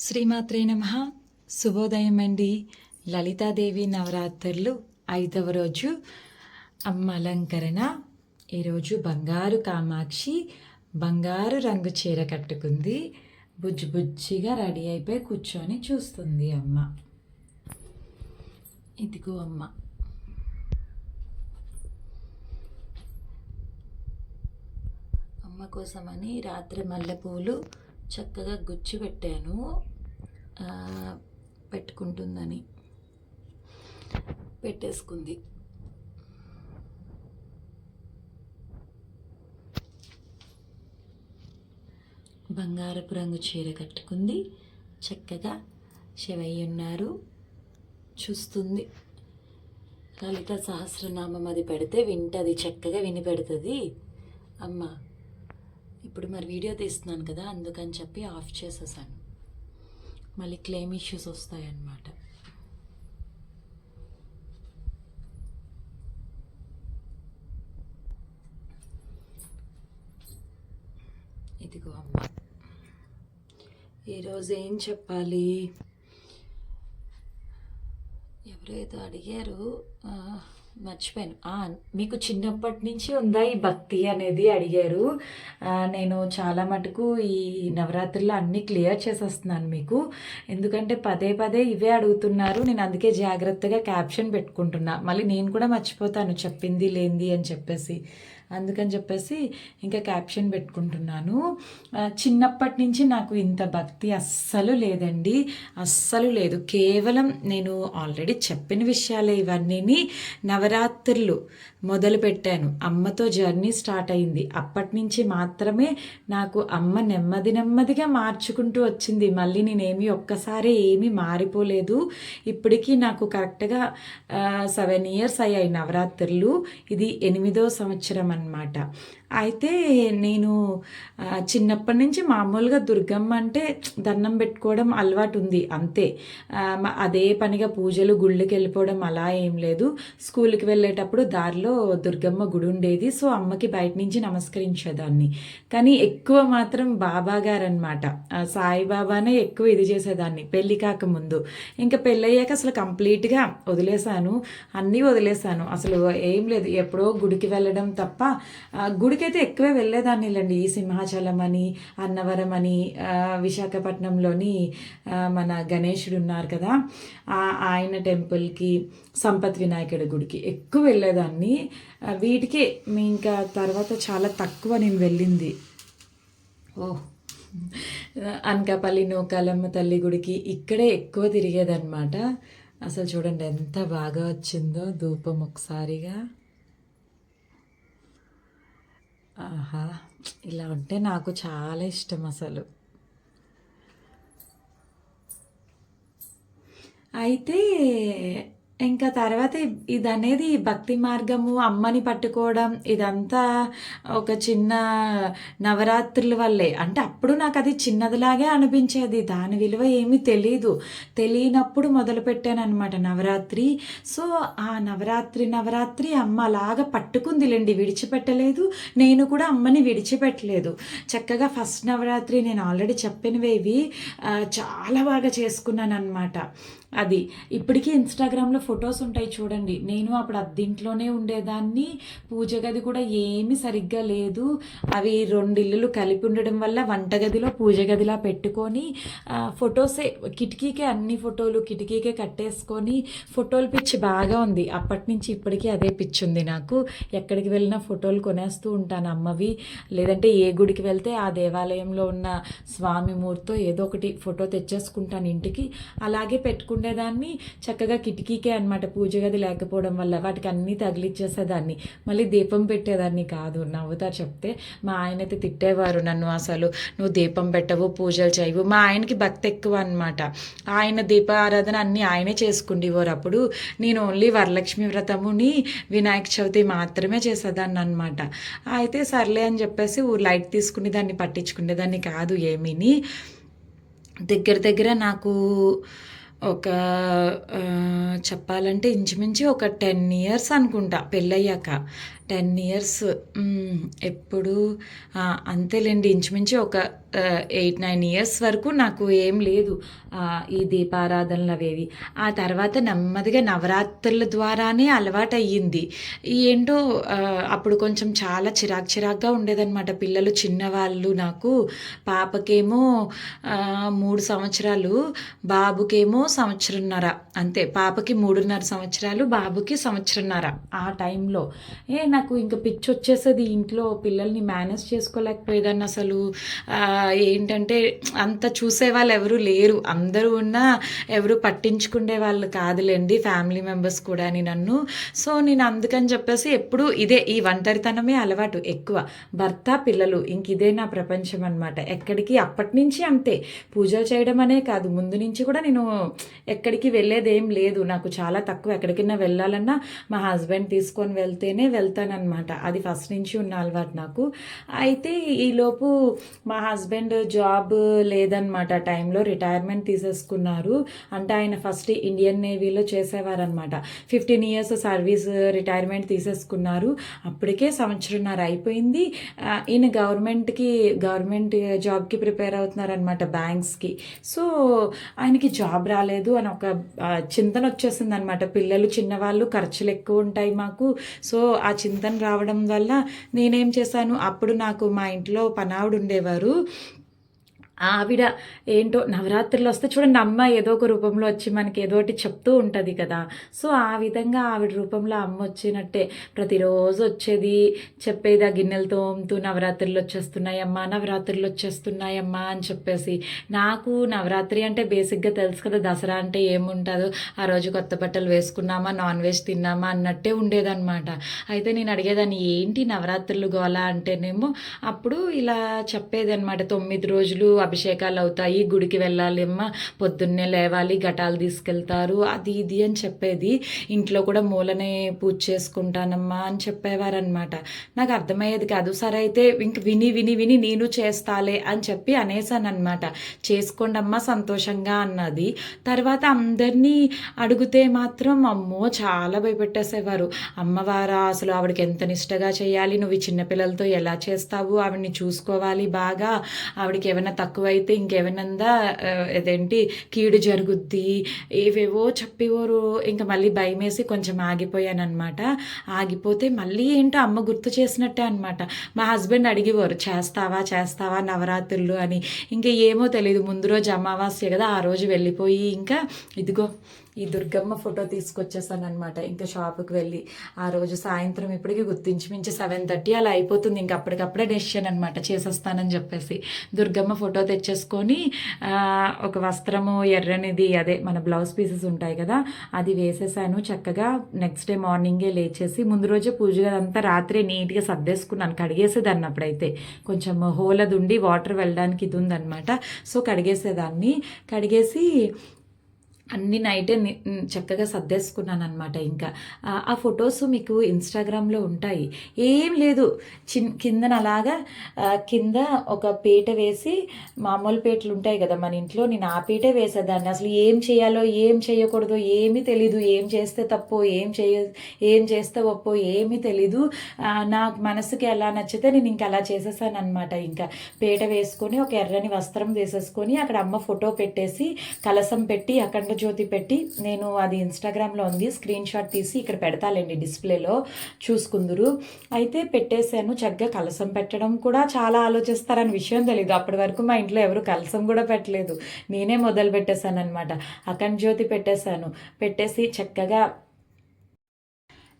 శ్రీమాత్రే నమ. శుభోదయం అండి. లలితాదేవి నవరాత్రులు ఐదవ రోజు అమ్మ అలంకరణ. ఈరోజు బంగారు కామాక్షి బంగారు రంగు చీర కట్టుకుంది. బుజ్జి బుజ్జిగా రెడీ అయిపోయి కూర్చొని చూస్తుంది అమ్మ. ఇదిగో అమ్మ. అమ్మ కోసమని రాత్రి మల్లెపూలు చక్కగా గుచ్చి పెట్టాను. పెట్టుకుంటుందని. పెట్టేసుకుంది. బంగారపు రంగు చీర కట్టుకుంది. చక్కగా శివయ్య ఉన్నారు. చూస్తుంది. లలిత సహస్రనామం అది పెడితే వింటది. చక్కగా విని పెడుతుంది అమ్మ ఇప్పుడు మరి వీడియో తీస్తున్నాను కదా అందుకని చెప్పి ఆఫ్ చేసేసాను. మళ్ళీ క్లెయిమ్ ఇష్యూస్ వస్తాయన్నమాట. ఇదిగో అమ్మ. ఈరోజు ఏం చెప్పాలి? ఎవరో ఏదో అడిగారు. మర్చిపోయాను. మీకు చిన్నప్పటి నుంచి ఉందా ఈ భక్తి అనేది? అడిగారు. నేను చాలా మటుకు ఈ నవరాత్రుల్లో అన్నీ క్లియర్ చేసేస్తున్నాను మీకు. ఎందుకంటే పదే పదే ఇవే అడుగుతున్నారు. నేను అందుకే జాగ్రత్తగా క్యాప్షన్ పెట్టుకుంటున్నా. మళ్ళీ నేను కూడా మర్చిపోతాను చెప్పింది లేంది అని చెప్పేసి. అందుకని చెప్పేసి ఇంకా క్యాప్షన్ పెట్టుకుంటున్నాను. చిన్నప్పటి నుంచి నాకు ఇంత భక్తి అస్సలు లేదండి. అస్సలు లేదు. కేవలం నేను ఆల్రెడీ చెప్పిన విషయాలే ఇవన్నీ నవరాత్రులు మొదలు పెట్టాను. అమ్మతో జర్నీ స్టార్ట్ అయింది. అప్పటి నుంచి మాత్రమే నాకు అమ్మ నెమ్మది నెమ్మదిగా మార్చుకుంటూ వచ్చింది. మళ్ళీ నేనేమి ఒక్కసారి ఏమీ మారిపోలేదు. ఇప్పటికీ నాకు కరెక్ట్గా సెవెన్ ఇయర్స్ అయ్యాయి నవరాత్రులు. ఇది ఎనిమిదో సంవత్సరం అన్నమాట అయితే నేను చిన్నప్పటి నుంచి మామూలుగా దుర్గమ్మ అంటే దండం పెట్టుకోవడం అలవాటు ఉంది అంతే అదే పనిగా పూజలు గుళ్ళకి వెళ్ళిపోవడం అలా ఏం లేదు. స్కూల్కి వెళ్ళేటప్పుడు దారిలో దుర్గమ్మ గుడి ఉండేది సో అమ్మకి బయట నుంచి నమస్కరించేదాన్ని. కానీ ఎక్కువ మాత్రం బాబా గారు అనమాట సాయిబాబానే ఎక్కువ ఇది చేసేదాన్ని పెళ్ళి కాకముందు. ఇంకా పెళ్ళయ్యాక అసలు కంప్లీట్గా వదిలేశాను అన్నీ వదిలేశాను. అసలు ఏం లేదు ఎప్పుడో గుడికి వెళ్ళడం తప్ప గుడి గుడికైతే ఎక్కువే వెళ్ళేదాన్నిలేండి. ఈ సింహాచలం అని అన్నవరం అని విశాఖపట్నంలోని మన గణేశుడు ఉన్నారు కదా. ఆ, ఆయన టెంపుల్కి సంపత్ వినాయకుడి గుడికి ఎక్కువ వెళ్ళేదాన్ని. వీటికి మీ ఇంకా తర్వాత చాలా తక్కువ నేను వెళ్ళింది. ఓ అనకాపల్లి నూకాలమ్మ తల్లి గుడికి ఇక్కడే ఎక్కువ తిరిగేదన్నమాట. అసలు చూడండి ఎంత బాగా వచ్చిందో ధూపం ఒకసారిగా. ఆహా. ఇలా ఉంటే నాకు చాలా ఇష్టం అసలు. అయితే ఇంకా తర్వాత ఇది అనేది భక్తి మార్గము అమ్మని పట్టుకోవడం ఇదంతా ఒక చిన్న నవరాత్రుల వల్లే. అంటే అప్పుడు నాకు అది చిన్నదిలాగే అనిపించేది. దాని విలువ ఏమీ తెలీదు. తెలియనప్పుడు మొదలుపెట్టాను అనమాట నవరాత్రి. సో ఆ నవరాత్రి నవరాత్రి అమ్మ అలాగా పట్టుకుందిలేండి. విడిచిపెట్టలేదు. నేను కూడా అమ్మని విడిచిపెట్టలేదు. చక్కగా ఫస్ట్ నవరాత్రి నేను ఆల్రెడీ చెప్పినవి ఇవి చాలా బాగా చేసుకున్నాను అనమాట అది. ఇప్పటికీ ఇన్స్టాగ్రామ్లో ఫొటోస్ ఉంటాయి చూడండి. నేను అప్పుడు అద్దింట్లోనే ఉండేదాన్ని. పూజ గది కూడా ఏమి సరిగ్గా లేదు. అవి రెండు ఇల్లులు కలిపి ఉండడం వల్ల వంటగదిలో పూజ గదిలా పెట్టుకొని ఫొటోసే కిటికీకే అన్ని ఫోటోలు కిటికీకే కట్టేసుకొని ఫోటోలు పిచ్చి బాగా ఉంది. అప్పటి నుంచి ఇప్పటికీ అదే పిచ్చి ఉంది నాకు. ఎక్కడికి వెళ్ళినా ఫోటోలు కొనేస్తూ ఉంటాను అమ్మవి. లేదంటే ఏ గుడికి వెళ్తే ఆ దేవాలయంలో ఉన్న స్వామి మూర్తితో ఏదో ఒకటి ఫోటో తెచ్చేసుకుంటాను ఇంటికి. అలాగే పెట్టుకుంటాను. ఉండేదాన్ని. చక్కగా కిటికీకే అనమాట పూజ గది లేకపోవడం వల్ల వాటికి అన్నీ తగిలిచ్చేసేదాన్ని. మళ్ళీ దీపం పెట్టేదాన్ని కాదు నవ్వుతారు చెప్తే. మా ఆయన అయితే తిట్టేవారు నన్ను అసలు నువ్వు దీపం పెట్టవు పూజలు చేయవు. మా ఆయనకి భక్తి ఎక్కువ అనమాట ఆయన దీప ఆరాధన అన్నీ ఆయనే చేసుకుండేవారు అప్పుడు. నేను ఓన్లీ వరలక్ష్మి వ్రతముని వినాయక చవితి మాత్రమే చేసేదాన్ని అనమాట అయితే సర్లే అని చెప్పేసి ఊరు లైట్ తీసుకుని దాన్ని పట్టించుకునేదాన్ని కాదు ఏమీని. దగ్గర దగ్గర నాకు ఒక చెప్పాలంటే ఇంచుమించు ఒక టెన్ ఇయర్స్ అనుకుంటా పెళ్ళయ్యాక. టెన్ ఇయర్స్ ఎప్పుడు అంతేలేండి ఇంచుమించు ఒక ఎయిట్ నైన్ ఇయర్స్ వరకు నాకు ఏం లేదు. ఈ దీపారాధనలు అవేవి ఆ తర్వాత నెమ్మదిగా నవరాత్రుల ద్వారానే అలవాటయ్యింది. ఏంటో అప్పుడు కొంచెం చాలా చిరాకు చిరాకుగా ఉండేదన్నమాట. పిల్లలు చిన్నవాళ్ళు నాకు పాపకేమో మూడు సంవత్సరాలు బాబుకేమో సంవత్సరంన్నర. అంతే పాపకి మూడున్నర సంవత్సరాలు బాబుకి సంవత్సరంన్నర ఆ టైంలో. ఏ నాకు ఇంకా పిచ్చి వచ్చేసేది ఇంట్లో పిల్లల్ని మేనేజ్ చేసుకోలేకపోయేదాన్ని అసలు. ఏంటంటే అంత చూసే వాళ్ళు ఎవరు లేరు. అందరూ ఉన్నా ఎవరు పట్టించుకునే వాళ్ళు కాదులేండి ఫ్యామిలీ మెంబర్స్ కూడా అని నన్ను. సో నేను అందుకని చెప్పేసి ఎప్పుడు ఇదే ఈ ఒంటరితనమే అలవాటు ఎక్కువ. భర్త పిల్లలు ఇంక ఇదే నా ప్రపంచం అనమాట ఎక్కడికి? అప్పటి నుంచి అంతే. పూజలు చేయడం అనే కాదు. ముందు నుంచి కూడా నేను ఎక్కడికి వెళ్ళేది ఏం లేదు. నాకు చాలా తక్కువ. ఎక్కడికైనా వెళ్ళాలన్నా మా హస్బెండ్ తీసుకొని వెళ్తేనే వెళ్తానన్నమాట. అది ఫస్ట్ నుంచి ఉన్న అలవాటు నాకు. అయితే ఈలోపు మా హస్బెండ్ హస్బెండ్ జాబ్ లేదనమాట ఆ టైంలో రిటైర్మెంట్ తీసేసుకున్నారు. అంటే ఆయన ఫస్ట్ ఇండియన్ నేవీలో చేసేవారనమాట ఫిఫ్టీన్ ఇయర్స్ సర్వీస్ రిటైర్మెంట్ తీసేసుకున్నారు. అప్పటికే సంవత్సరంన్నర అయిపోయింది. ఈయన గవర్నమెంట్కి గవర్నమెంట్ జాబ్కి ప్రిపేర్ అవుతున్నారనమాట బ్యాంక్స్కి. సో ఆయనకి జాబ్ రాలేదు అని ఒక చింతన వచ్చేసింది అనమాట పిల్లలు చిన్నవాళ్ళు ఖర్చులు ఎక్కువ ఉంటాయి మాకు. సో ఆ చింతన రావడం వల్ల నేనేం చేశాను? అప్పుడు నాకు మా ఇంట్లో పనావిడ ఉండేవారు ఆవిడ ఏంటో నవరాత్రులు వస్తే చూడండి అమ్మ ఏదో ఒక రూపంలో వచ్చి మనకి ఏదో ఒకటి చెప్తూ ఉంటుంది కదా. సో ఆ విధంగా ఆవిడ రూపంలో అమ్మ వచ్చినట్టే. ప్రతిరోజు వచ్చేది చెప్పేది ఆ గిన్నెలు తోముతూ నవరాత్రులు వచ్చేస్తున్నాయమ్మా నవరాత్రులు వచ్చేస్తున్నాయమ్మా అని చెప్పేసి. నాకు నవరాత్రి అంటే బేసిక్గా తెలుసు కదా దసరా అంటే ఏముంటుందో. ఆ రోజు కొత్త బట్టలు వేసుకున్నామా నాన్ వెజ్ తిన్నామా అన్నట్టే ఉండేదన్నమాట. అయితే నేను అడిగేదాన్ని ఏంటి నవరాత్రులు గోల? అంటేనేమో అప్పుడు ఇలా చెప్పేది అనమాట తొమ్మిది రోజులు అభిషేకాలు అవుతాయి గుడికి వెళ్ళాలి అమ్మ పొద్దున్నే లేవాలి ఘటాలు తీసుకెళ్తారు అది ఇది అని చెప్పేది. ఇంట్లో కూడా మూలనే పూజ చేసుకుంటానమ్మా అని చెప్పేవారనమాట నాకు అర్థమయ్యేది కాదు సరే అయితే ఇంక విని విని విని నేను చేస్తాలే అని చెప్పి అనేసాను అనమాట చేసుకోండి అమ్మా సంతోషంగా అన్నది. తర్వాత అందరినీ అడిగితే మాత్రం అమ్మో చాలా భయపెట్టేసేవారు. అమ్మవారా అసలు ఆవిడకి ఎంత నిష్టగా చేయాలి నువ్వు చిన్నపిల్లలతో ఎలా చేస్తావు ఆవిడని చూసుకోవాలి బాగా ఆవిడకి ఏమైనా తక్కువ తక్కువైతే ఇంకేమైనా అదేంటి కీడు జరుగుద్ది ఏవేవో చెప్పేవారు. ఇంకా మళ్ళీ భయం వేసి కొంచెం ఆగిపోయాను అనమాట ఆగిపోతే మళ్ళీ ఏంటో అమ్మ గుర్తు చేసినట్టే అనమాట మా హస్బెండ్ అడిగేవారు చేస్తావా చేస్తావా నవరాత్రులు? అని. ఇంకా ఏమో తెలియదు ముందు రోజు అమావాస్య కదా ఆ రోజు వెళ్ళిపోయి ఇంకా ఇదిగో ఈ దుర్గమ్మ ఫోటో తీసుకొచ్చేసాను అనమాట ఇంకా షాప్కి వెళ్ళి ఆ రోజు సాయంత్రం ఇప్పటికి గుర్తించి మించి సెవెన్ థర్టీ అలా అయిపోతుంది. ఇంకా అప్పటికప్పుడే డెసిషన్ అనమాట చేసేస్తానని చెప్పేసి దుర్గమ్మ ఫోటో తెచ్చేసుకొని ఒక వస్త్రము ఎర్రనిది అదే మన బ్లౌజ్ పీసెస్ ఉంటాయి కదా అది వేసేసాను. చక్కగా నెక్స్ట్ డే మార్నింగే లేచేసి ముందు రోజే పూజ అంతా రాత్రి నీట్గా సర్దేసుకున్నాను. కడిగేసేదాన్ని అప్పుడైతే కొంచెం హోలది ఉండి వాటర్ వెళ్ళడానికి ఇది ఉందన్నమాట సో కడిగేసేదాన్ని. కడిగేసి అన్ని నైటే ని- చక్కగా సర్దేసుకున్నాను అనమాట ఇంకా. ఆ, ఫొటోస్ మీకు ఇన్స్టాగ్రామ్లో ఉంటాయి. ఏం లేదు. చిన్ కిందన అలాగా కింద ఒక పీట వేసి మామూలు పీటలు ఉంటాయి కదా మన ఇంట్లో నేను ఆ పీటే వేసేదాన్ని. అసలు ఏం చేయాలో ఏం చేయకూడదో ఏమీ తెలీదు. ఏం చేస్తే తప్పు ఏం చేయ ఏం చేస్తే ఒప్పో ఏమీ తెలీదు. నాకు మనసుకి ఎలా నచ్చితే నేను ఇంకా అలా చేసేసాను అనమాట ఇంకా. పీట వేసుకొని ఒక ఎర్రని వస్త్రం వేసేసుకొని అక్కడ అమ్మ ఫోటో పెట్టేసి కలసం పెట్టి అక్కడ జ్యోతి పెట్టి నేను అది ఇన్స్టాగ్రామ్లో ఉంది. స్క్రీన్ షాట్ తీసి ఇక్కడ పెడతాలేండి డిస్ప్లేలో. చూసుకుందురు. అయితే పెట్టేశాను. చక్కగా కలసం పెట్టడం కూడా చాలా ఆలోచిస్తారని విషయం తెలియదు అప్పటి వరకు మా ఇంట్లో ఎవరు కలసం కూడా పెట్టలేదు. నేనే మొదలు పెట్టేశాను అనమాట అఖండ్ జ్యోతి పెట్టేశాను. పెట్టేసి చక్కగా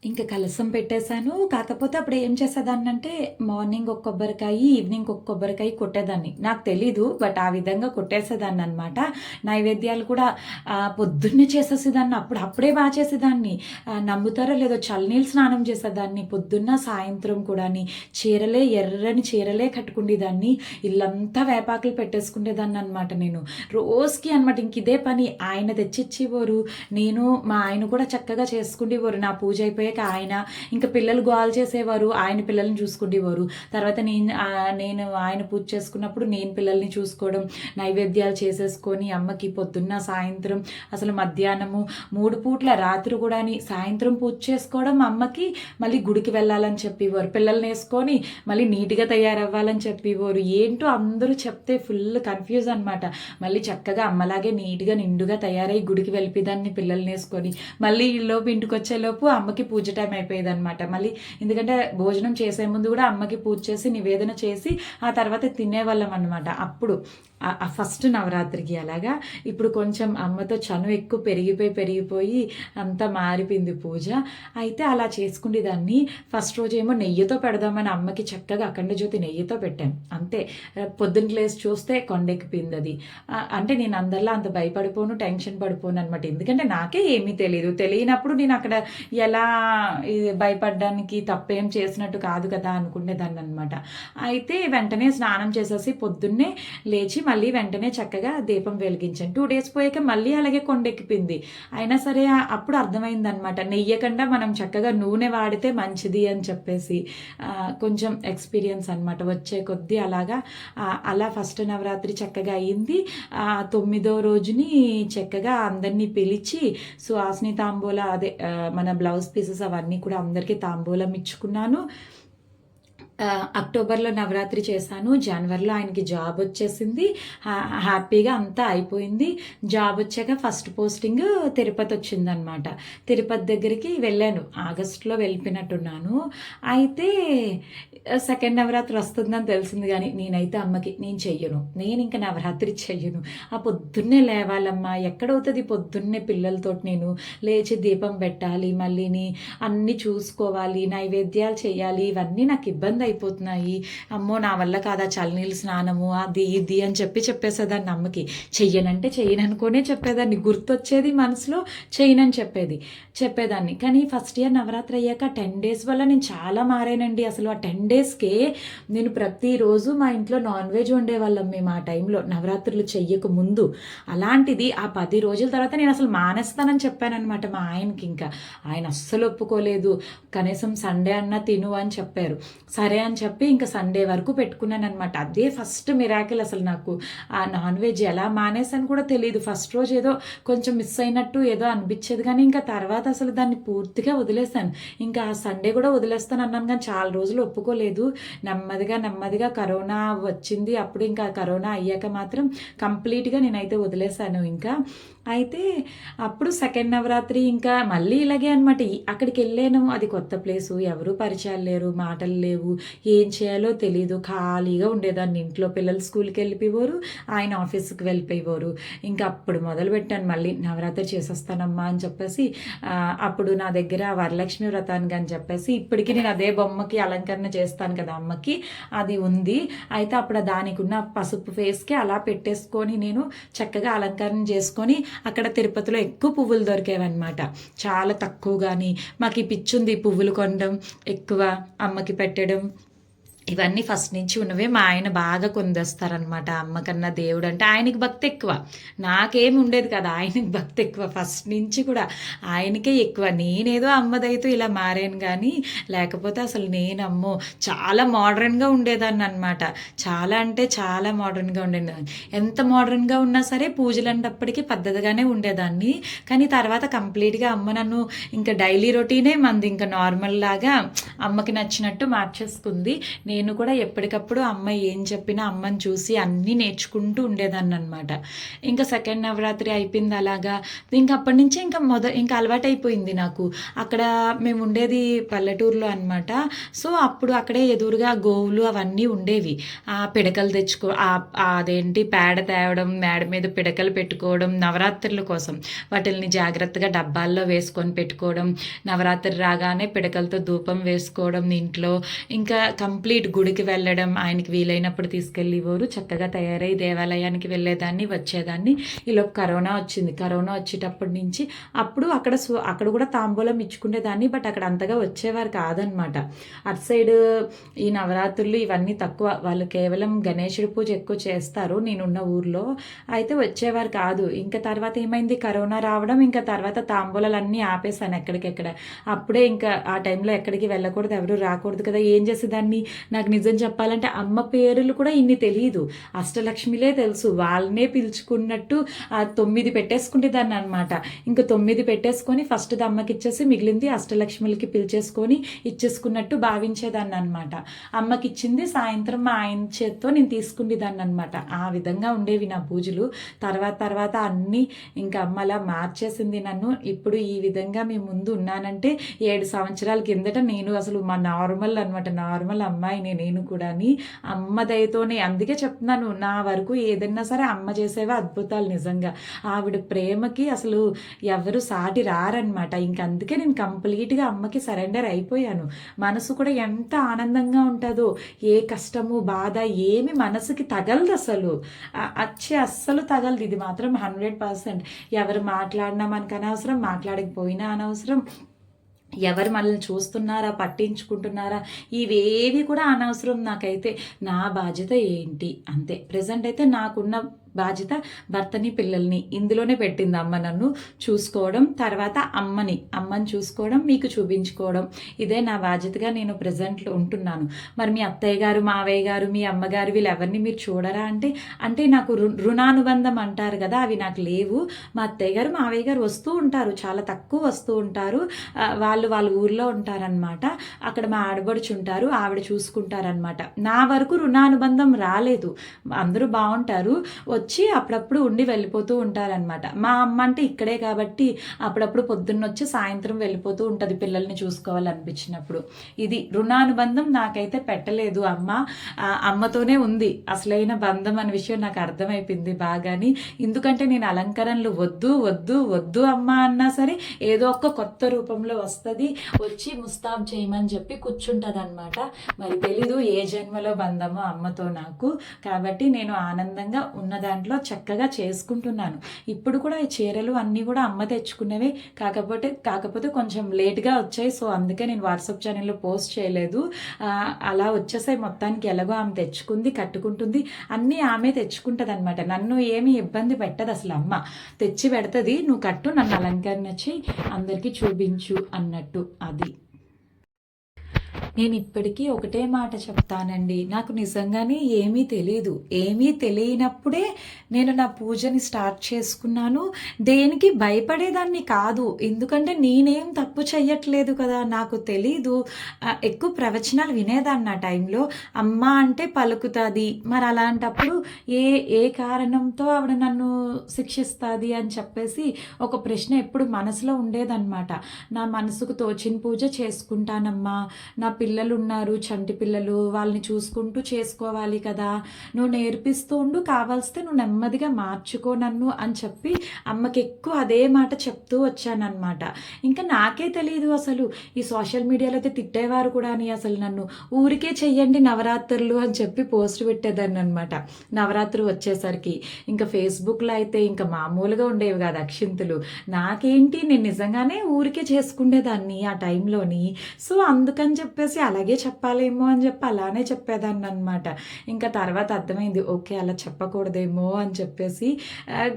ఇంకా కలసం పెట్టేశాను. కాకపోతే అప్పుడు ఏం చేసేదాన్ని అంటే మార్నింగ్ ఒక కొబ్బరికాయ ఈవినింగ్ ఒక కొబ్బరికాయ కొట్టేదాన్ని. నాకు తెలీదు బట్ ఆ విధంగా కొట్టేసేదాన్ని అనమాట నైవేద్యాలు కూడా పొద్దున్నే చేసేసేదాన్ని అప్పుడు అప్పుడే బాగా చేసేదాన్ని. నమ్ముతారో లేదో చల్లనీళ్ళు స్నానం చేసేదాన్ని. పొద్దున్న సాయంత్రం కూడాని చీరలే ఎర్రని చీరలే కట్టుకునేదాన్ని ఇల్లంతా వేపాకులు పెట్టేసుకునేదాన్ని అనమాట నేను. రోజుకి అనమాట ఇంక ఇదే పని. ఆయన తెచ్చిచ్చేవారు. నేను మా ఆయన కూడా చక్కగా చేసుకునేవారు నా పూజ అయిపోయి అయిపోయాక ఆయన ఇంకా పిల్లలు గోల్ చేసేవారు ఆయన పిల్లల్ని చూసుకునేవారు తర్వాత నేను నేను ఆయన పూజ చేసుకున్నప్పుడు నేను పిల్లల్ని చూసుకోవడం నైవేద్యాలు చేసేసుకొని అమ్మకి పొద్దున్న సాయంత్రం అసలు మధ్యాహ్నము మూడు పూట్ల రాత్రి కూడా సాయంత్రం పూజ చేసుకోవడం అమ్మకి మళ్ళీ గుడికి వెళ్ళాలని చెప్పేవారు. పిల్లల్ని వేసుకొని మళ్ళీ నీట్గా తయారవ్వాలని చెప్పేవారు. ఏంటో అందరూ చెప్తే ఫుల్ కన్ఫ్యూజ్ అనమాట మళ్ళీ చక్కగా అమ్మలాగే నీట్గా నిండుగా తయారై గుడికి వెళ్ళిపోదాన్ని పిల్లల్ని వేసుకొని మళ్ళీ ఈలోపు ఇంటికి వచ్చేలోపు అమ్మకి పూజ టైం అయిపోయేది అనమాట మళ్ళీ ఎందుకంటే భోజనం చేసే ముందు కూడా అమ్మకి పూజ చేసి నివేదన చేసి ఆ తర్వాత తినేవాళ్ళం అనమాట అప్పుడు ఫస్ట్ నవరాత్రికి అలాగా. ఇప్పుడు కొంచెం అమ్మతో చను ఎక్కువ పెరిగిపోయి పెరిగిపోయి అంతా మారిపోయింది పూజ. అయితే అలా చేసుకునేదాన్ని. ఫస్ట్ రోజేమో నెయ్యితో పెడదామని అమ్మకి చక్కగా అఖండ జ్యోతి నెయ్యితో పెట్టాను. అంతే. పొద్దున్న లేసి చూస్తే కొండెక్కిపోయింది అది అంటే నేను అందరిలా అంత భయపడిపోను టెన్షన్ పడిపోను అనమాట ఎందుకంటే నాకే ఏమీ తెలియదు తెలియనప్పుడు నేను అక్కడ ఎలా భయపడడానికి తప్పేం చేసినట్టు కాదు కదా అనుకునేదాన్ని అనమాట అయితే వెంటనే స్నానం చేసేసి పొద్దున్నే లేచి మళ్ళీ వెంటనే చక్కగా దీపం వెలిగించాను టూ డేస్ పోయాక మళ్ళీ అలాగే కొండెక్కిపోయింది. అయినా సరే అప్పుడు అర్థమైంది అనమాట నెయ్యకుండా మనం చక్కగా నూనె వాడితే మంచిది అని చెప్పేసి కొంచెం ఎక్స్పీరియన్స్ అనమాట వచ్చే కొద్దీ అలాగా అలా ఫస్ట్ నవరాత్రి చక్కగా అయింది తొమ్మిదో రోజుని చక్కగా అందరినీ పిలిచి సుహాసిని తాంబూల అదే మన బ్లౌజ్ పీసెస్ అవన్నీ కూడా అందరికీ తాంబూలం ఇచ్చుకున్నాను. అక్టోబర్లో నవరాత్రి చేశాను. జనవరిలో ఆయనకి జాబ్ వచ్చేసింది. హ్యాపీగా అంతా అయిపోయింది. జాబ్ వచ్చాక ఫస్ట్ పోస్టింగ్ తిరుపతి వచ్చిందనమాట. తిరుపతి దగ్గరికి వెళ్ళాను. ఆగస్టులో వెళ్ళిపోయినట్టున్నాను. అయితే సెకండ్ నవరాత్రి వస్తుందని తెలిసింది కానీ నేనైతే అమ్మకి నేను చెయ్యను. నేను ఇంకా నవరాత్రి చెయ్యను. ఆ పొద్దున్నే లేవాలమ్మా. ఎక్కడవుతుంది పొద్దున్నే పిల్లలతో నేను లేచి దీపం పెట్టాలి మళ్ళీని అన్నీ చూసుకోవాలి నైవేద్యాలు చేయాలి ఇవన్నీ నాకు ఇబ్బంది అయిపోతున్నాయి. అమ్మో నా వల్ల కాదా చలనీళ్ళు స్నానము అది ఇది అని చెప్పి చెప్పేసేదాన్ని అమ్మకి. చెయ్యనంటే చెయ్యననుకోనే చెప్పేదాన్ని. గుర్తొచ్చేది మనసులో చెయ్యనని చెప్పేది చెప్పేదాన్ని. కానీ ఫస్ట్ ఇయర్ నవరాత్రి అయ్యాక టెన్ డేస్ వల్ల నేను చాలా మారానండి. అసలు ఆ టెన్ డేస్కే నేను ప్రతిరోజు మా ఇంట్లో నాన్ వెజ్ వండేవాళ్ళం మేము ఆ టైంలో. నవరాత్రులు చెయ్యక ముందు. అలాంటిది ఆ పది రోజుల తర్వాత నేను అసలు మానేస్తానని చెప్పానమాట మా ఆయనకి ఇంకా. ఆయన అస్సలు ఒప్పుకోలేదు. కనీసం సండే అన్నా తిను అని చెప్పారు. సరే అని చెప్పి ఇంకా సండే వరకు పెట్టుకున్నాను అనమాట అదే ఫస్ట్ మిరాకిల్ అసలు నాకు. ఆ నాన్ వెజ్ ఎలా మానేసాను కూడా తెలియదు ఫస్ట్ రోజు ఏదో కొంచెం మిస్ అయినట్టు ఏదో అనిపించేది కానీ ఇంకా తర్వాత అసలు దాన్ని పూర్తిగా వదిలేసాను ఇంకా ఆ సండే కూడా వదిలేస్తాను అన్నాను కానీ చాలా రోజులు ఒప్పుకోలేదు. నెమ్మదిగా నెమ్మదిగా కరోనా వచ్చింది. అప్పుడు ఇంకా కరోనా అయ్యాక మాత్రం కంప్లీట్గా నేనైతే వదిలేసాను ఇంకా అయితే అప్పుడు సెకండ్ నవరాత్రి ఇంకా మళ్ళీ ఇలాగే అనమాట అక్కడికి వెళ్ళాను. అది కొత్త ప్లేసు. ఎవరు పరిచయాలు లేరు. మాటలు లేవు. ఏం చేయాలో తెలియదు ఖాళీగా ఉండేదాన్ని. ఇంట్లో పిల్లలు స్కూల్కి వెళ్ళిపోయేవారు. ఆయన ఆఫీస్కి వెళ్ళిపోయేవారు. ఇంకా అప్పుడు మొదలు పెట్టాను. మళ్ళీ నవరాత్రి చేసేస్తానమ్మా అని చెప్పేసి అప్పుడు నా దగ్గర వరలక్ష్మి వ్రతానికి అని చెప్పేసి ఇప్పటికీ నేను అదే బొమ్మకి అలంకరణ చేస్తాను కదా అమ్మకి. అది ఉంది. అయితే అప్పుడు దానికి ఉన్న పసుపు ఫేస్కి అలా పెట్టేసుకొని నేను చక్కగా అలంకరణ చేసుకొని అక్కడ తిరుపతిలో ఎక్కువ పువ్వులు దొరికేవన్నమాట. చాలా తక్కువ కానీ మాకు ఈ పిచ్చుంది ఈ పువ్వులు కొనడం ఎక్కువ అమ్మకి పెట్టడం ఇవన్నీ ఫస్ట్ నుంచి ఉన్నవే మా ఆయన బాగా కొందేస్తారనమాట అమ్మకన్నా దేవుడు అంటే ఆయనకి భక్తి ఎక్కువ. నాకేం ఉండేది కదా ఆయనకి భక్తి ఎక్కువ. ఫస్ట్ నుంచి కూడా ఆయనకే ఎక్కువ. నేనేదో అమ్మదైతే ఇలా మారాను కానీ లేకపోతే అసలు నేను అమ్మో చాలా మోడర్న్గా ఉండేదాన్ని అనమాట చాలా అంటే చాలా మోడర్న్గా ఉండేదాన్ని ఎంత మోడర్న్గా ఉన్నా సరే పూజలు అన్నప్పటికీ పద్ధతిగానే ఉండేదాన్ని. కానీ తర్వాత కంప్లీట్గా అమ్మ నన్ను ఇంకా డైలీ రొటీనే మంది ఇంకా నార్మల్ లాగా అమ్మకి నచ్చినట్టు మార్చేసుకుంది. నేను నేను కూడా ఎప్పటికప్పుడు అమ్మ ఏం చెప్పినా అమ్మని చూసి అన్నీ నేర్చుకుంటూ ఉండేదాన్ని అనమాట ఇంకా సెకండ్ నవరాత్రి అయిపోయింది అలాగా. ఇంకా అప్పటి నుంచే ఇంకా మొద ఇంకా అలవాటైపోయింది నాకు. అక్కడ మేము ఉండేది పల్లెటూరులో అనమాట సో అప్పుడు అక్కడే ఎదురుగా గోవులు అవన్నీ ఉండేవి. ఆ పిడకలు తెచ్చుకో అదేంటి పేడ తేవడం మేడ మీద పిడకలు పెట్టుకోవడం నవరాత్రుల కోసం. వాటిల్ని జాగ్రత్తగా డబ్బాల్లో వేసుకొని పెట్టుకోవడం నవరాత్రి రాగానే పిడకలతో ధూపం వేసుకోవడం ఇంట్లో. ఇంకా కంప్లీట్ ఎటు గుడికి వెళ్ళడం ఆయనకి వీలైనప్పుడు తీసుకెళ్ళేవారు చక్కగా తయారై దేవాలయానికి వెళ్ళేదాన్ని వచ్చేదాన్ని. ఇలా కరోనా వచ్చింది. కరోనా వచ్చేటప్పటి నుంచి అప్పుడు అక్కడ అక్కడ కూడా తాంబూలం ఇచ్చుకునేదాన్ని బట్ అక్కడ అంతగా వచ్చేవారు కాదనమాట. అటు సైడ్ ఈ నవరాత్రులు ఇవన్నీ తక్కువ. వాళ్ళు కేవలం గణేశుడి పూజ ఎక్కువ చేస్తారు. నేనున్న ఊర్లో అయితే వచ్చేవారు కాదు. ఇంకా తర్వాత ఏమైంది? కరోనా రావడం ఇంకా తర్వాత తాంబూలాలన్నీ ఆపేసాను ఎక్కడికెక్కడ. అప్పుడే ఇంకా ఆ టైంలో ఎక్కడికి వెళ్ళకూడదు ఎవరు రాకూడదు కదా. ఏం చేసేదాన్ని? నాకు నిజం చెప్పాలంటే అమ్మ పేర్లు కూడా ఇన్ని తెలియదు అష్టలక్ష్మిలే తెలుసు. వాళ్ళనే పిలుచుకున్నట్టు ఆ తొమ్మిది పెట్టేసుకుంటే దాన్ని అనమాట ఇంకా తొమ్మిది పెట్టేసుకొని ఫస్ట్ అమ్మకి ఇచ్చేసి మిగిలింది అష్టలక్ష్మిలకి పిలిచేసుకొని ఇచ్చేసుకున్నట్టు భావించేదాన్ని అనమాట అమ్మకి ఇచ్చింది సాయంత్రం మా ఆయన చేత్తో నేను తీసుకునేదాన్ని అనమాట ఆ విధంగా ఉండేవి నా పూజలు. తర్వాత తర్వాత అన్నీ ఇంకా అమ్మ అలా మార్చేసింది నన్ను. ఇప్పుడు ఈ విధంగా మీ ముందు ఉన్నానంటే ఏడు సంవత్సరాల కిందట నేను అసలు మా నార్మల్ అనమాట నార్మల్ అమ్మాయి అమ్మాయిని నేను కూడాని. అమ్మ దయతోనే అందుకే చెప్తున్నాను నా వరకు ఏదైనా సరే అమ్మ చేసేవే అద్భుతాలు నిజంగా. ఆవిడ ప్రేమకి అసలు ఎవరు సాటి రారనమాట ఇంక అందుకే నేను కంప్లీట్గా అమ్మకి సరెండర్ అయిపోయాను. మనసు కూడా ఎంత ఆనందంగా ఉంటుందో ఏ కష్టము బాధ ఏమి మనసుకి తగలదు అసలు. అచ్చే అస్సలు తగలదు. ఇది మాత్రం హండ్రెడ్ పర్సెంట్. ఎవరు మాట్లాడినా మనకు అనవసరం మాట్లాడకపోయినా అనవసరం. ఎవరు మనల్ని చూస్తున్నారా పట్టించుకుంటున్నారా ఇవేవి కూడా అనవసరం నాకైతే. నా బాధ్యత ఏంటి? అంతే. ప్రజెంట్ అయితే నాకున్న బాధ్యత భర్తని పిల్లల్ని ఇందులోనే పెట్టింది అమ్మ నన్ను చూసుకోవడం తర్వాత అమ్మని అమ్మని చూసుకోవడం మీకు చూపించుకోవడం. ఇదే నా బాధ్యతగా నేను ప్రజెంట్లో ఉంటున్నాను. మరి మీ అత్తయ్య గారు మావయ్య గారు మీ అమ్మగారు వీళ్ళు ఎవరిని మీరు చూడరా అంటే అంటే నాకు రుణానుబంధం అంటారు కదా అవి నాకు లేవు. మా అత్తయ్య గారు మావయ్య గారు వస్తూ ఉంటారు చాలా తక్కువ వస్తూ ఉంటారు. వాళ్ళు వాళ్ళ ఊర్లో ఉంటారనమాట అక్కడ మా ఆడబడుచు ఉంటారు ఆవిడ చూసుకుంటారనమాట నా వరకు రుణానుబంధం రాలేదు. అందరూ బాగుంటారు. వచ్చి అప్పుడప్పుడు ఉండి వెళ్ళిపోతూ ఉంటారనమాట మా అమ్మ అంటే ఇక్కడే కాబట్టి అప్పుడప్పుడు పొద్దున్న వచ్చి సాయంత్రం వెళ్ళిపోతూ ఉంటుంది పిల్లల్ని చూసుకోవాలనిపించినప్పుడు. ఇది రుణానుబంధం నాకైతే పెట్టలేదు అమ్మ. ఆ, అమ్మతోనే ఉంది. అసలైన బంధం అనే విషయం నాకు అర్థమైపోయింది బాగాని. ఎందుకంటే నేను అలంకరణలు వద్దు వద్దు వద్దు అమ్మ అన్నా సరే ఏదో ఒక కొత్త రూపంలో వస్తుంది. వచ్చి ముస్తాబ్ చేయమని చెప్పి కూర్చుంటుంది అనమాట మరి తెలీదు ఏ జన్మలో బంధమో అమ్మతో నాకు. కాబట్టి నేను ఆనందంగా ఉన్న దాంట్లో చక్కగా చేసుకుంటున్నాను. ఇప్పుడు కూడా ఈ చీరలు అన్నీ కూడా అమ్మ తెచ్చుకునేవే కాకపోతే కాకపోతే కొంచెం లేట్గా వచ్చాయి. సో అందుకే నేను వాట్సాప్ ఛానల్లో పోస్ట్ చేయలేదు. అలా వచ్చేసాయి మొత్తానికి. ఎలాగో ఆమె తెచ్చుకుంది కట్టుకుంటుంది. అన్నీ ఆమె తెచ్చుకుంటుంది అనమాట నన్ను ఏమీ ఇబ్బంది పెట్టదు అసలు అమ్మ. తెచ్చి పెడుతుంది. నువ్వు కట్టు నన్ను అలంకరణ చేయి అందరికీ చూపించు అన్నట్టు అది. నేను ఇప్పటికీ ఒకటే మాట చెప్తానండి. నాకు నిజంగానే ఏమీ తెలియదు ఏమీ తెలియనప్పుడే నేను నా పూజని స్టార్ట్ చేసుకున్నాను. దేనికి భయపడేదాన్ని కాదు. ఎందుకంటే నేనేం తప్పు చెయ్యట్లేదు కదా. నాకు తెలీదు. ఎక్కువ ప్రవచనాలు వినేదాన్ని ఆ టైంలో. అమ్మ అంటే పలుకుతుంది. మరి అలాంటప్పుడు ఏ ఏ కారణంతో ఆవిడ నన్ను శిక్షిస్తుంది అని చెప్పేసి ఒక ప్రశ్న ఎప్పుడు మనసులో ఉండేదన్నమాట. నా మనసుకు తోచిన పూజ చేసుకుంటానమ్మా. నా పిల్లలు ఉన్నారు చంటి పిల్లలు. వాళ్ళని చూసుకుంటూ చేసుకోవాలి కదా. నువ్వు నేర్పిస్తూ ఉండు కావాల్స్తే నువ్వు నెమ్మదిగా మార్చుకో నన్ను అని చెప్పి అమ్మకి ఎక్కువ అదే మాట చెప్తూ వచ్చానమాట ఇంకా నాకే తెలియదు అసలు. ఈ సోషల్ మీడియాలో అయితే తిట్టేవారు కూడా అని అసలు నన్ను. ఊరికే చెయ్యండి నవరాత్రులు అని చెప్పి పోస్ట్ పెట్టేదాన్ని అనమాట నవరాత్రి వచ్చేసరికి. ఇంకా ఫేస్బుక్లో అయితే ఇంకా మామూలుగా ఉండేవి కాదు అక్షింతలు. నాకేంటి నేను నిజంగానే ఊరికే చేసుకునేదాన్ని ఆ టైంలోని. సో అందుకని చెప్పేసి అలాగే చెప్పాలేమో అని చెప్పి అలానే చెప్పేదాన్ని అనమాట ఇంకా తర్వాత అర్థమైంది ఓకే అలా చెప్పకూడదేమో అని చెప్పేసి.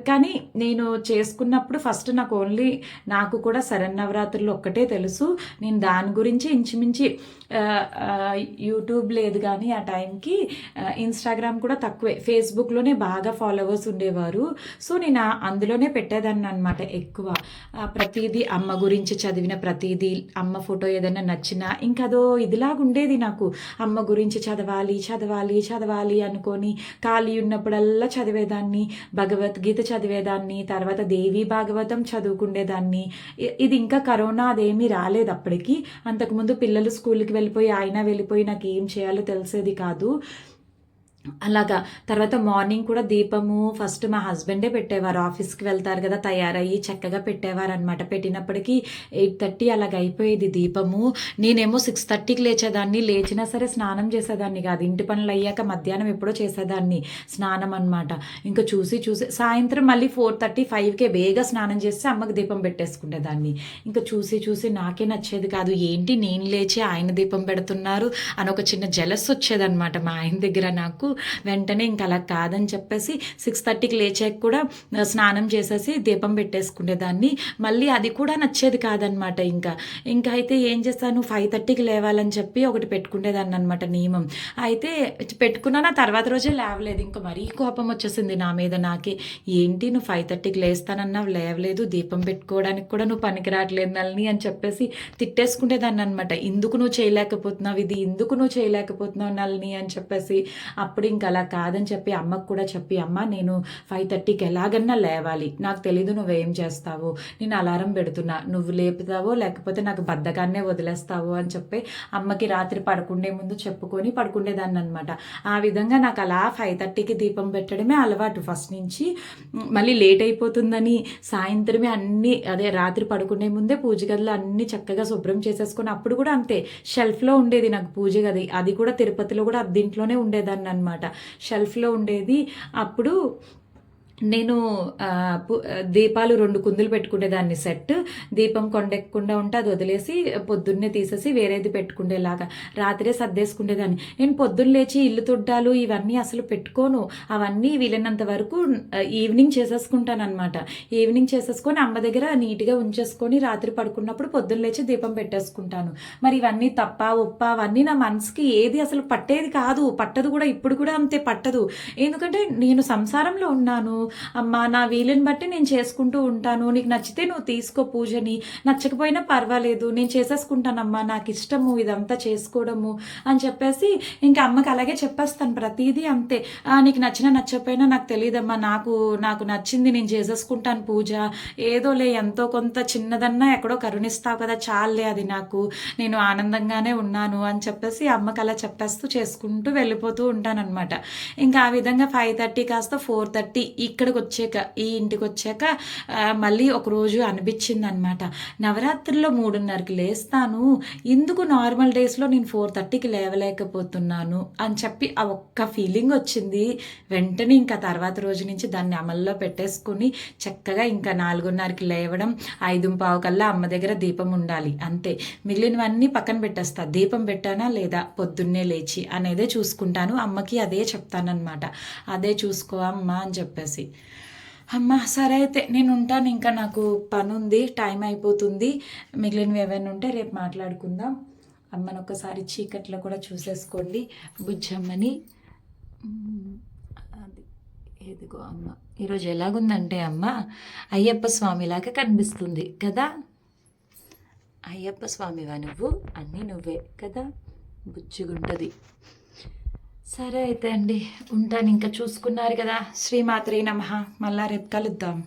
కానీ నేను చేసుకున్నప్పుడు ఫస్ట్ నాకు ఓన్లీ నాకు కూడా శరన్నవరాత్రులు ఒక్కటే తెలుసు. నేను దాని గురించి ఇంచుమించి యూట్యూబ్ లేదు కానీ ఆ టైంకి ఇన్స్టాగ్రామ్ కూడా తక్కువే. ఫేస్బుక్లోనే బాగా ఫాలోవర్స్ ఉండేవారు. సో నేను అందులోనే పెట్టేదాన్ని అనమాట ఎక్కువ. ప్రతీది ప్రతిదీ అమ్మ గురించి చదివిన ప్రతిదీ అమ్మ ఫోటో ఏదైనా నచ్చినా ఇంకా అదో ఇదిలాగా ఉండేది నాకు. అమ్మ గురించి చదవాలి చదవాలి చదవాలి అనుకొని ఖాళీ ఉన్నప్పుడల్లా చదివేదాన్ని భగవద్గీత చదివేదాన్ని తర్వాత దేవి భాగవతం చదువుకునేదాన్ని ఇది ఇంకా కరోనా అదేమీ రాలేదు అప్పటికి. అంతకుముందు పిల్లలు స్కూల్కి వెళ్ళిపోయి ఆయన వెళ్ళిపోయి నాకు ఏం చేయాలో తెలిసేది కాదు. అలాగా. తర్వాత మార్నింగ్ కూడా దీపము ఫస్ట్ మా హస్బెండే పెట్టేవారు. ఆఫీస్కి వెళ్తారు కదా తయారయ్యి చక్కగా పెట్టేవారు అనమాట పెట్టినప్పటికీ ఎయిట్ థర్టీ అలాగ అయిపోయేది దీపము. నేనేమో సిక్స్ థర్టీకి లేచేదాన్ని. లేచినా సరే స్నానం చేసేదాన్ని కాదు. ఇంటి పనులు అయ్యాక మధ్యాహ్నం ఎప్పుడో చేసేదాన్ని స్నానం అనమాట ఇంకా చూసి చూసి సాయంత్రం మళ్ళీ ఫోర్ థర్టీ ఫైవ్కే వేగా స్నానం చేస్తే అమ్మకి దీపం పెట్టేసుకునేదాన్ని ఇంకా చూసి చూసి నాకే నచ్చేది కాదు. ఏంటి నేను లేచి ఆయన దీపం పెడుతున్నారు? అని ఒక చిన్న జలస్ వచ్చేదన్నమాట మా ఆయన దగ్గర నాకు. వెంటనే ఇంకా అలా కాదని చెప్పేసి సిక్స్ థర్టీకి లేచాక కూడా స్నానం చేసేసి దీపం పెట్టేసుకునేదాన్ని. మళ్ళీ అది కూడా నచ్చేది కాదనమాట ఇంకా. ఇంకా అయితే ఏం చేస్తాను ఫైవ్ థర్టీకి లేవాలని చెప్పి ఒకటి పెట్టుకునేదాన్ని అనమాట నియమం. అయితే పెట్టుకున్నా నా తర్వాత రోజే లేవలేదు. ఇంకా మరీ కోపం వచ్చేసింది నా మీద నాకే. ఏంటి నువ్వు ఫైవ్ థర్టీకి లేస్తానన్నావు లేవలేదు దీపం పెట్టుకోవడానికి కూడా నువ్వు పనికిరావట్లేదు నల్ని అని చెప్పేసి తిట్టేసుకునేదాన్ని అనమాట ఇందుకు నువ్వు చేయలేకపోతున్నావు ఇది ఇందుకు నువ్వు చేయలేకపోతున్నావు నల్ని అని చెప్పేసి అప్పుడు అప్పుడు ఇంకా అలా కాదని చెప్పి అమ్మకు కూడా చెప్పి అమ్మ నేను ఫైవ్ థర్టీకి ఎలాగన్నా లేవాలి. నాకు తెలీదు నువ్వేం చేస్తావు? నేను అలారం పెడుతున్నా. నువ్వు లేపుతావో లేకపోతే నాకు బద్ధకాన్నే వదిలేస్తావు? అని చెప్పి అమ్మకి రాత్రి పడుకుండే ముందు చెప్పుకొని పడుకుండేదాన్ని అనమాట ఆ విధంగా నాకు అలా ఫైవ్ థర్టీకి దీపం పెట్టడమే అలవాటు. ఫస్ట్ నుంచి మళ్ళీ లేట్ అయిపోతుందని సాయంత్రమే అన్ని అదే రాత్రి పడుకునే ముందే పూజ గదిలో అన్ని చక్కగా శుభ్రం చేసేసుకొని అప్పుడు కూడా అంతే. షెల్ఫ్లో ఉండేది నాకు పూజ గది. అది కూడా తిరుపతిలో కూడా దీంట్లోనే ఉండేదాన్ని అనమాట షెల్ఫ్లో ఉండేది. అప్పుడు నేను దీపాలు రెండు కుందులు పెట్టుకునేదాన్ని సెట్. దీపం కొండెక్కకుండా ఉంటే అది వదిలేసి పొద్దున్నే తీసేసి వేరేది పెట్టుకునేలాగా రాత్రే సర్దేసుకునేదాన్ని. నేను పొద్దున్న లేచి ఇల్లు తుడ్డాలు ఇవన్నీ అసలు పెట్టుకోను. అవన్నీ వీలైనంత వరకు ఈవినింగ్ చేసేసుకుంటాను అనమాట ఈవినింగ్ చేసేసుకొని అమ్మ దగ్గర నీట్గా ఉంచేసుకొని రాత్రి పడుకున్నప్పుడు పొద్దున్న లేచి దీపం పెట్టేసుకుంటాను. మరి ఇవన్నీ తప్ప ఉప్ప అవన్నీ నా మనసుకి ఏది అసలు పట్టేది కాదు. పట్టదు కూడా ఇప్పుడు కూడా అంతే పట్టదు. ఎందుకంటే నేను సంసారంలో ఉన్నాను. అమ్మ నా వీలుని బట్టి నేను చేసుకుంటూ ఉంటాను. నీకు నచ్చితే నువ్వు తీసుకో పూజని. నచ్చకపోయినా పర్వాలేదు నేను చేసేసుకుంటానమ్మా. నాకు ఇష్టము ఇదంతా చేసుకోవడము అని చెప్పేసి ఇంకా అమ్మకి అలాగే చెప్పేస్తాను ప్రతిదీ అంతే. నీకు నచ్చినా నచ్చకపోయినా నాకు తెలియదమ్మా. నాకు నాకు నచ్చింది నేను చేసేసుకుంటాను పూజ. ఏదోలే ఎంతో కొంత చిన్నదన్నా ఎక్కడో కరుణిస్తావు కదా చాలే అది నాకు. నేను ఆనందంగానే ఉన్నాను అని చెప్పేసి అమ్మకి అలా చెప్పేస్తూ చేసుకుంటూ వెళ్ళిపోతూ ఉంటానన్నమాట. ఇంకా ఆ విధంగా ఫైవ్ థర్టీ కాస్త ఫోర్ థర్టీ ఇక్కడికి వచ్చాక ఈ ఇంటికి వచ్చాక మళ్ళీ ఒకరోజు అనిపించింది అనమాట నవరాత్రుల్లో మూడున్నరకి లేస్తాను. ఎందుకు నార్మల్ డేస్లో నేను ఫోర్ థర్టీకి లేవలేకపోతున్నాను అని చెప్పి ఆ ఒక్క ఫీలింగ్ వచ్చింది. వెంటనే ఇంకా తర్వాత రోజు నుంచి దాన్ని అమల్లో పెట్టేసుకుని చక్కగా ఇంకా నాలుగున్నరకి లేవడం ఐదు పావు కల్లా అమ్మ దగ్గర దీపం ఉండాలి అంతే. మిగిలినవన్నీ పక్కన పెట్టేస్తా. దీపం పెట్టానా లేదా పొద్దున్నే లేచి అనేదే చూసుకుంటాను. అమ్మకి అదే చెప్తానమాట అదే చూసుకో అమ్మ అని చెప్పేసి. అమ్మ సరే అయితే నేను ఉంటాను ఇంకా నాకు పని ఉంది టైం అయిపోతుంది. మిగిలినవి ఏమైనా ఉంటే రేపు మాట్లాడుకుందాం. అమ్మను ఒకసారి చీకట్లో కూడా చూసేసుకోండి. బుజ్జమ్మని అది ఏదిగో అమ్మ. ఈరోజు ఎలాగుందంటే అమ్మ అయ్యప్ప స్వామిలాగా కనిపిస్తుంది కదా? అయ్యప్ప స్వామివా నువ్వు? అన్నీ నువ్వే కదా? బుజ్జిగుంటుంది. సరే అయితే అండి ఉంటాను. ఇంకా చూసుకున్నారు కదా. శ్రీమాత్రి నమ. మళ్ళా రేపు కలుద్దాం.